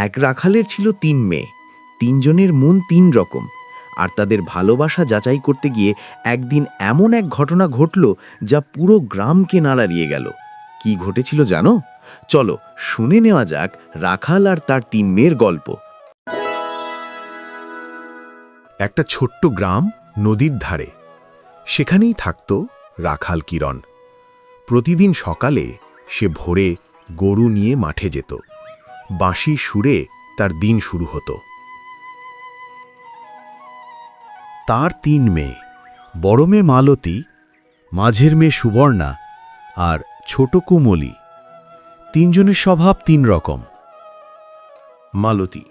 এক রাখালের ছিল তিন মেয়ে। তিনজনের মন তিন রকম। আর তাদের ভালোবাসা যাচাই করতে গিয়ে একদিন এমন এক ঘটনা ঘটল যা পুরো গ্রামকে নাড়ারিয়ে গেল। কি ঘটেছিল জানো? চলো শুনে নেওয়া যাক রাখাল আর তার তিন মেয়ের গল্প। একটা ছোট্ট গ্রাম নদীর ধারে। সেখানেই থাকত রাখাল কিরণ। প্রতিদিন সকালে সে ভোরে গরু নিয়ে মাঠে যেত। বাঁশি সুরে তার দিন শুরু হতো। তার তিন মেয়ে, বড় মেয়ে মালতী, মাঝের মেয়ে সুবর্ণা আর ছোট কুমলি। তিনজনের স্বভাব তিন রকম। মালতী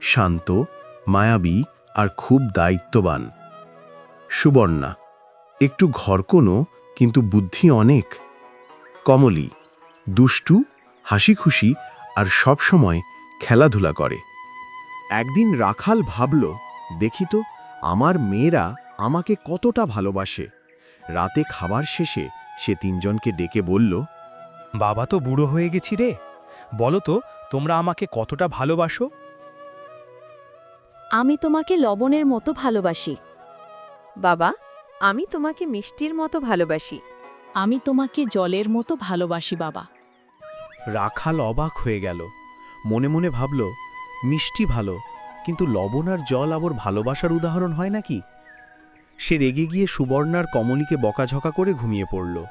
শান্ত, মায়াবী আর খুব দায়িত্ববান। সুবর্ণা একটু ঘরকোনো কিন্তু বুদ্ধি অনেক। কমলি দুষ্টু, হাসিখুশি আর সবসময় খেলাধুলা করে। একদিন রাখাল ভাবল দেখি তো আমার মেয়েরা আমাকে কতটা ভালোবাসে। রাতে খাবার শেষে সে তিনজনকে ডেকে বলল বাবা তো বুড়ো হয়ে গেছি রে। বলো তো তোমরা আমাকে কতটা ভালোবাসো? আমি তোমাকে লবণের মতো ভালোবাসি। বাবা আমি তোমাকে মিষ্টির মতো ভালোবাসি। আমি তোমাকে জলের মতো ভালোবাসি বাবা। রাখাল অবাক হয়ে গেল। মনে মনে ভাবল, মিষ্টি ভালো, কিন্তু লবণ আর জল আবার ভালোবাসার উদাহরণ হয় নাকি? সে রেগে গিয়ে সুবর্ণার কমলিকে বকাঝকা করে ঘুমিয়ে পড়ল।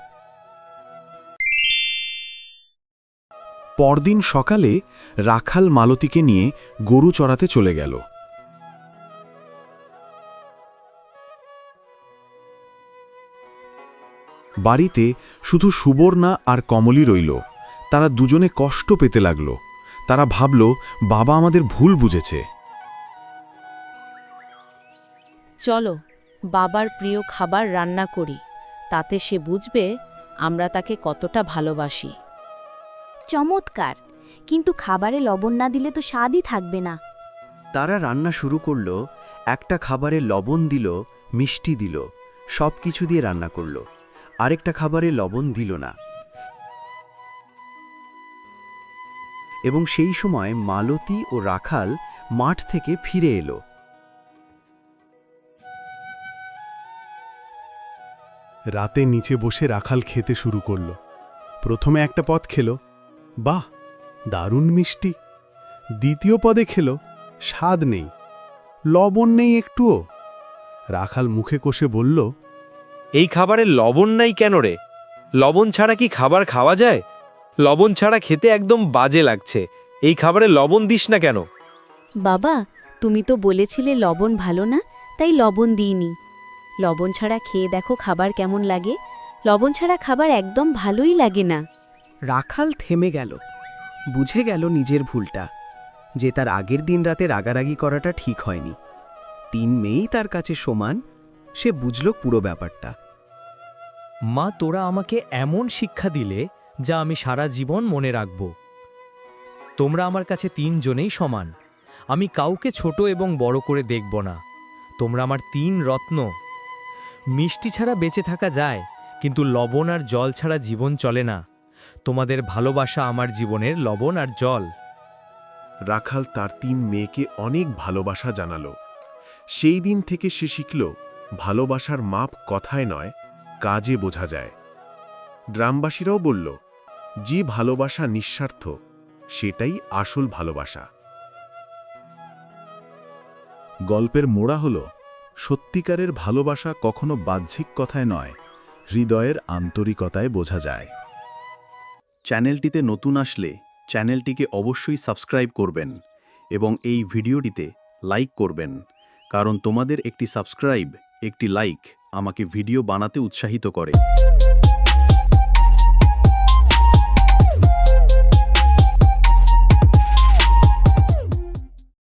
পরদিন সকালে রাখাল মালতীকে নিয়ে গরু চড়াতে চলে গেল। বাড়িতে শুধু সুবর্ণা আর কমলি রইল। তারা দুজনে কষ্ট পেতে লাগল। তারা ভাবল বাবা আমাদের ভুল বুঝেছে। চলো বাবার প্রিয় খাবার রান্না করি। তাতে সে বুঝবে আমরা তাকে কতটা ভালোবাসি। চমৎকার! কিন্তু খাবারে লবণ না দিলে তো স্বাদই থাকবে না। তারা রান্না শুরু করল একটা খাবারে লবণ দিল মিষ্টি দিল সব কিছু দিয়ে রান্না করল। আরেকটা খাবারে লবণ দিল না। এবং সেই সময় মালতী ও রাখাল মাঠ থেকে ফিরে এলো। রাতে নিচে বসে রাখাল খেতে শুরু করল। প্রথমে একটা পদ খেল বাহ দারুণ মিষ্টি। দ্বিতীয় পদে খেল স্বাদ নেই লবণ নেই একটুও। রাখাল মুখে কষে বলল এই খাবারে লবণ নাই কেন রে? লবণ ছাড়া কি খাবার খাওয়া যায়? লবণ ছাড়া খেতে একদম বাজে লাগছে। এই খাবারে লবণ দিস না কেন? বাবা তুমি তো বলেছিলে লবণ ভালো না তাই লবণ দিইনি। লবণ ছাড়া খেয়ে দেখো খাবার কেমন লাগে। লবণ ছাড়া খাবার একদম ভালোই লাগে না। রাখাল থেমে গেল। বুঝে গেল নিজের ভুলটা যে তার আগের দিন রাতে রাগারাগি করাটা ঠিক হয়নি। তিন মেয়েই তার কাছে সমান সে বুঝল পুরো ব্যাপারটা। মা তোরা আমাকে এমন শিক্ষা দিলে যা আমি সারা জীবন মনে রাখব। তোমরা আমার কাছে তিনজনেই সমান। আমি কাউকে ছোট এবং বড় করে দেখব না। তোমরা আমার তিন রত্ন। মিষ্টি ছাড়া বেঁচে থাকা যায়, কিন্তু লবণ আর জল ছাড়া জীবন চলে না। তোমাদের ভালোবাসা আমার জীবনের লবণ আর জল। রাখাল তার তিন মেয়েকে অনেক ভালোবাসা জানালো। সেই দিন থেকে সে শিখল, ভালোবাসার মাপ কথায় নয়, কাজে বোঝা যায়। গ্রামবাসীরাও বলল যে ভালোবাসা নিঃস্বার্থ, সেটাই আসল ভালোবাসা। গল্পের মোড়া হল, সত্যিকারের ভালোবাসা কখনো বাহ্যিক কথায় নয়, হৃদয়ের আন্তরিকতায় বোঝা যায়। চ্যানেলটিতে নতুন আসলে চ্যানেলটিকে অবশ্যই সাবস্ক্রাইব করবেন এবং এই ভিডিওটিতে লাইক করবেন, কারণ তোমাদের একটি সাবস্ক্রাইব, একটি লাইক আমাকে ভিডিও বানাতে উৎসাহিত করে।